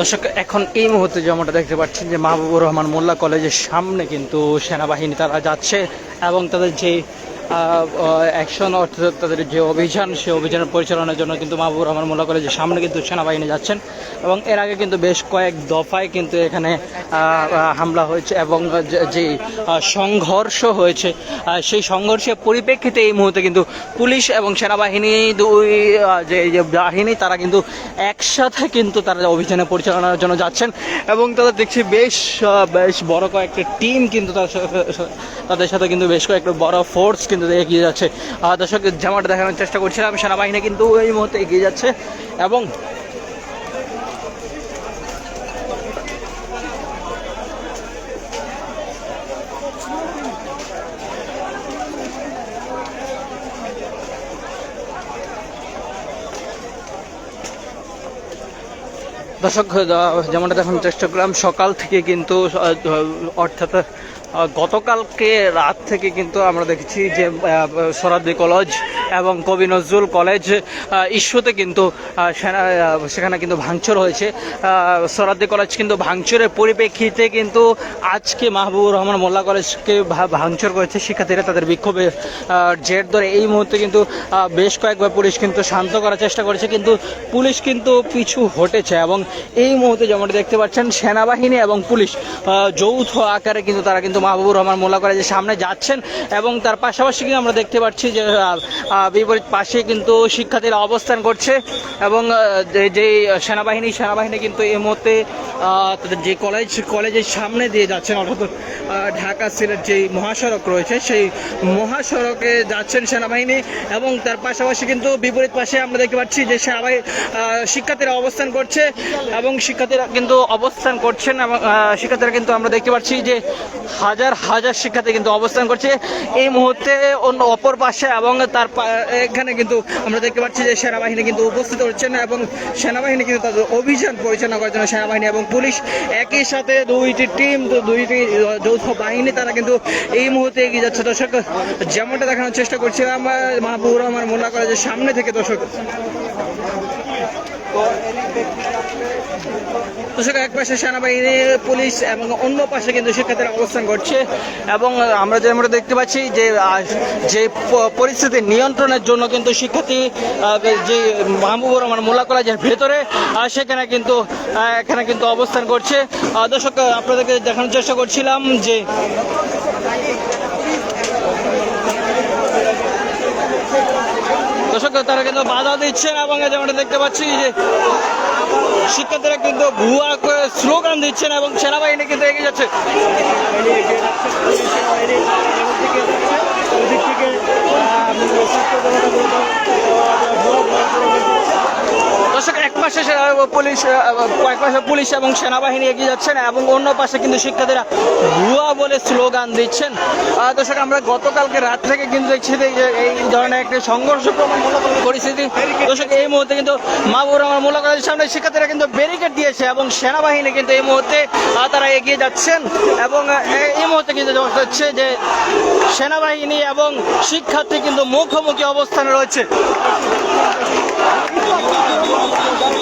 দর্শক, এখন এই মুহূর্তে যেমনটা দেখতে পাচ্ছেন যে মাহবুবুর রহমান মোল্লা কলেজের সামনে কিন্তু সেনাবাহিনী তারা যাচ্ছে এবং তাদের যে অ্যাকশন অর্থাৎ তাদের যে অভিযান সেই অভিযানের পরিচালনার জন্য কিন্তু মাহবুবুর রহমান মোল্লা কলেজের সামনে কিন্তু সেনাবাহিনী যাচ্ছেন। এবং এর আগে কিন্তু বেশ কয়েক দফায় কিন্তু এখানে হামলা হয়েছে এবং যে- সংঘর্ষ হয়েছে সেই সংঘর্ষের পরিপ্রেক্ষিতে এই মুহূর্তে কিন্তু পুলিশ এবং সেনাবাহিনী দুই যে বাহিনী, তারা কিন্তু একসাথে কিন্তু তারা অভিযানে পরিচালনার জন্য যাচ্ছেন এবং তারা দেখছি বেশ বেশ বড় কয়েকটা টিম কিন্তু তাদের সাথে কিন্তু বেশ কয়েকটা বড় ফোর্স কিন্তু এগিয়ে যাচ্ছে। দর্শক, যেমনটা দেখানোর চেষ্টা করছিলাম, সেনাবাহিনী কিন্তু এই মুহূর্তে এগিয়ে যাচ্ছে এবং দর্শক যেমনটা দেখুন চেষ্টা করলাম সকাল থেকে কিন্তু অর্থাৎ গতকালকে রাত থেকে কিন্তু আমরা দেখেছি যে সরাদি কলেজ এবং কবি নজরুল কলেজ ইস্যুতে কিন্তু সেখানে কিন্তু ভাঙচুর হয়েছে। সরাদ্দি কলেজ কিন্তু ভাঙচুরের পরিপ্রেক্ষিতে কিন্তু আজকে মাহবুবুর রহমান মোল্লা কলেজকে ভাঙচুর করেছে। শিক্ষার্থীরা তাদের বিক্ষোভে জের ধরে এই মুহূর্তে কিন্তু বেশ কয়েকবার পুলিশ কিন্তু শান্ত করার চেষ্টা করেছে, কিন্তু পুলিশ কিন্তু পিছু হটেছে এবং এই মুহূর্তে যেমনটা দেখতে পাচ্ছেন, সেনাবাহিনী এবং পুলিশ যৌথ আকারে কিন্তু তারা কিন্তু মাহবুবুর রহমান মোল্লা কলেজের সামনে যাচ্ছেন এবং তার পাশাপাশি কিন্তু আমরা দেখতে পাচ্ছি যে বিপরীত পাশে কিন্তু শিক্ষার্থীরা অবস্থান করছে এবং যে- সেনাবাহিনী সেনাবাহিনী কিন্তু এই মুহূর্তে তাদের যে কলেজ কলেজের সামনে দিয়ে যাচ্ছেন, অর্থাৎ ঢাকা সিলেট যেই মহাসড়ক রয়েছে, সেই মহাসড়কে যাচ্ছেন সেনাবাহিনী এবং তার পাশাপাশি কিন্তু বিপরীত পাশে আমরা দেখতে পাচ্ছি যে সেনাবাহিনী শিক্ষার্থীরা অবস্থান করছে এবং শিক্ষার্থীরা কিন্তু অবস্থান করছেন এবং শিক্ষার্থীরা কিন্তু আমরা দেখতে পাচ্ছি যে হাজার হাজার শিক্ষার্থী কিন্তু অবস্থান করছে। এই মুহূর্তে অন্য অপর পাশে এবং তার এখানে কিন্তু আমরা দেখতে পাচ্ছি যে সেনাবাহিনী কিন্তু উপস্থিত হচ্ছেন এবং সেনাবাহিনী কিন্তু তাদের অভিযান পরিচালনা করার জন্য সেনাবাহিনী এবং পুলিশ একই সাথে দুইটি টিম, তো দুইটি যৌথ বাহিনী, তারা কিন্তু এই মুহূর্তে এগিয়ে যাচ্ছে। দর্শক, যেমনটা দেখানোর চেষ্টা করছিলাম আমার মাহবুবুর রহমান মোল্লা কলেজের সামনে থেকে দর্শক। দর্শক, এক পাশে সেনাবাহিনী, পুলিশ এবং অন্য পাশে কিন্তু শিক্ষার্থীরা অবস্থান করছে এবং আমরা যে যেমন দেখতে পাচ্ছি যে যে পরিস্থিতি নিয়ন্ত্রণের জন্য কিন্তু শিক্ষার্থী যে মাহবুবুর রহমান মোল্লা কলেজের ভেতরে সেখানে কিন্তু এখানে কিন্তু অবস্থান করছে। দর্শক, আপনাদেরকে দেখানোর চেষ্টা করছিলাম যে দর্শক তারা কিন্তু বাধা দিচ্ছেন এবং যেমনটা দেখতে পাচ্ছি যে শিক্ষার্থীরা কিন্তু ভুয়া করে স্লোগান দিচ্ছেন এবং সেনাবাহিনী কিন্তু এগিয়ে যাচ্ছে। দর্শক, এক পাশে পুলিশ কয়েক পাশে পুলিশ এবং সেনাবাহিনী এগিয়ে যাচ্ছেন এবং অন্য পাশে কিন্তু শিক্ষার্থীরা ভুয়া বলে স্লোগান দিচ্ছেন। দর্শক, আমরা গতকালকে রাত থেকে কিন্তু দেখছি এই- ধরনের একটি সংঘর্ষ পরিস্থিতি। দর্শক, এই মুহূর্তে কিন্তু মাহবুর রহমান মোল্লা কলেজের সামনে শিক্ষার্থীরা কিন্তু ব্যারিকেড দিয়েছে এবং সেনাবাহিনী কিন্তু এই মুহূর্তে তারা এগিয়ে যাচ্ছেন এবং এই- মুহূর্তে কিন্তু হচ্ছে যে সেনাবাহিনী এবং শিক্ষার্থী কিন্তু মুখোমুখি অবস্থানে রয়েছে। এই সাবধানে চোরে বাকি এটা দর্শক এক পাশে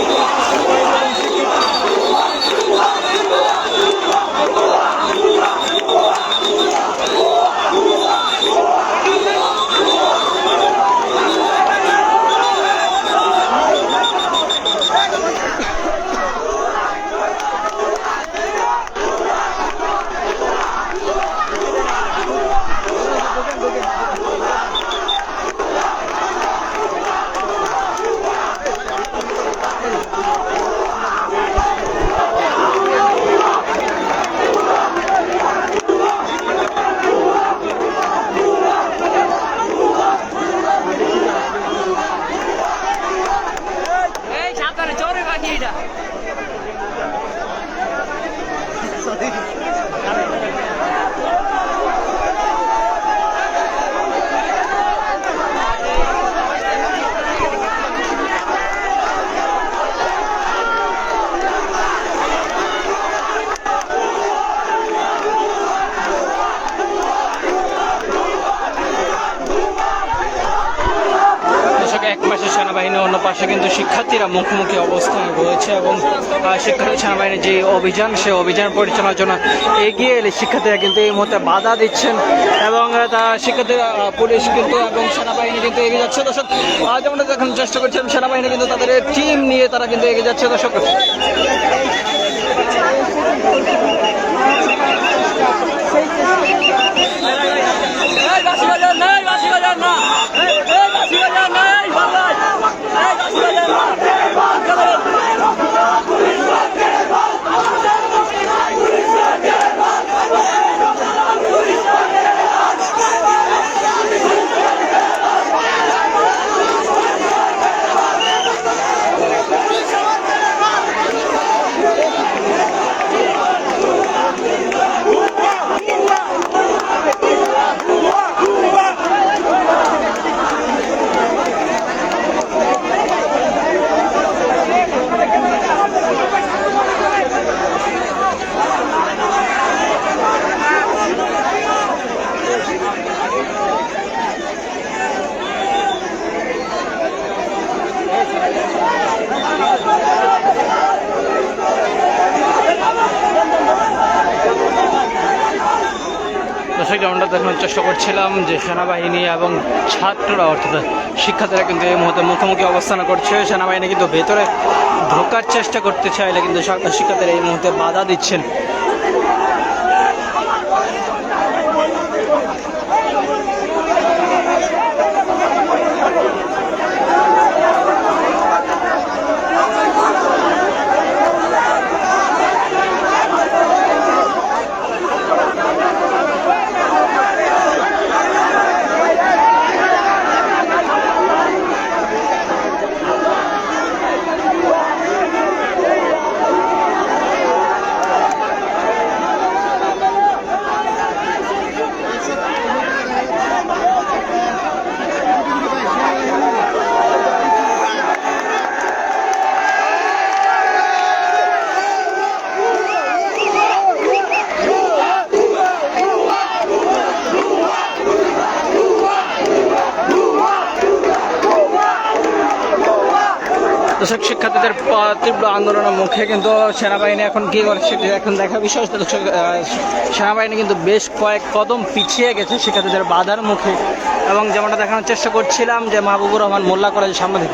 সেনাবাহিনী অন্য পাশে কিন্তু শিক্ষার্থীরা মুখোমুখি অবস্থানে রয়েছে এবং শিক্ষার্থী সেনাবাহিনীর যে অভিযান, সে অভিযান পরিচালনার জন্য এগিয়ে এলে শিক্ষার্থীরা কিন্তু এই মুহূর্তে বাধা দিচ্ছেন এবং তারা শিক্ষার্থীরা পুলিশ কিন্তু এবং সেনাবাহিনী কিন্তু এগিয়ে যাচ্ছে। দর্শক যেমনটা দেখানোর চেষ্টা করছিলাম, সেনাবাহিনী কিন্তু তাদের টিম নিয়ে তারা কিন্তু এগিয়ে যাচ্ছে। দর্শক যেমনটা দেখানোর চেষ্টা করছিলাম যে সেনাবাহিনী এবং ছাত্ররা, অর্থাৎ শিক্ষার্থীরা কিন্তু এই মুহূর্তে মুখোমুখি অবস্থান করছে। সেনাবাহিনী কিন্তু ভেতরে ঢোকার চেষ্টা করতে চাইলে কিন্তু শিক্ষার্থীরা এই মুহূর্তে বাধা দিচ্ছেন। দর্শক শিক্ষার্থীদের তীব্র আন্দোলনের মুখে কিন্তু সেনাবাহিনী এখন কি করছে এখন দেখা বিষয়। দর্শক সেনাবাহিনী কিন্তু বেশ কয়েক কদম পিছিয়ে গেছে শিক্ষার্থীদের বাধার মুখে। এবং যেমনটা দেখানোর চেষ্টা করছিলাম যে মাহবুবুর রহমান মোল্লা কলেজের সামনে